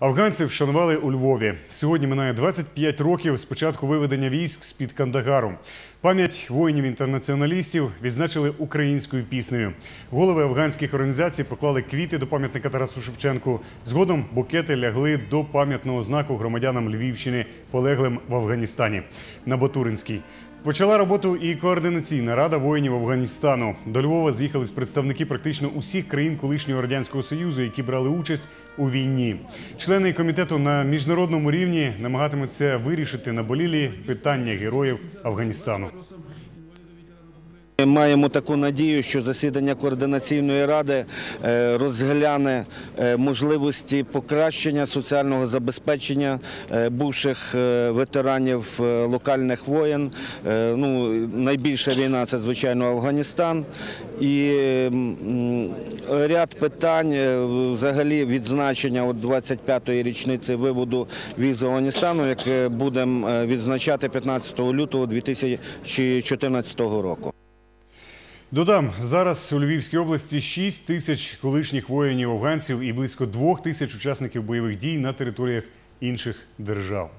Афганців вшанували у Львові. Сьогодні минає 25 років з початку виведення військ з-під Кандагару. Пам'ять воїнів-інтернаціоналістів відзначили українською піснею. Голови афганських організацій поклали квіти до пам'ятника Тарасу Шевченку. Згодом букети лягли до пам'ятного знаку громадянам Львівщини, полеглим в Афганістані на Батуринській. Почала роботу і координаційна рада воїнів Афганістану. До Львова з'їхались представники практично усіх країн колишнього радянського союзу, які брали участь у війні. Члени комітету на міжнародному рівні намагатимуться вирішити наболілі питання героїв Афганістану. Маємо таку надію, що засідання координаційної ради е, розгляне е, можливості покращення соціального забезпечення е, бувших ветеранів локальних воєн. Ну, найбільша війна це звичайно Афганістан. І ряд питань, взагалі відзначення от 25-ї річниці виводу військ з Афганістану, яке будемо відзначати 15 лютого 2014 року. Додам, зараз у Львівській області 6 тисяч колишніх воїнів афганців і близько 2 тисяч учасників бойових дій на територіях інших держав.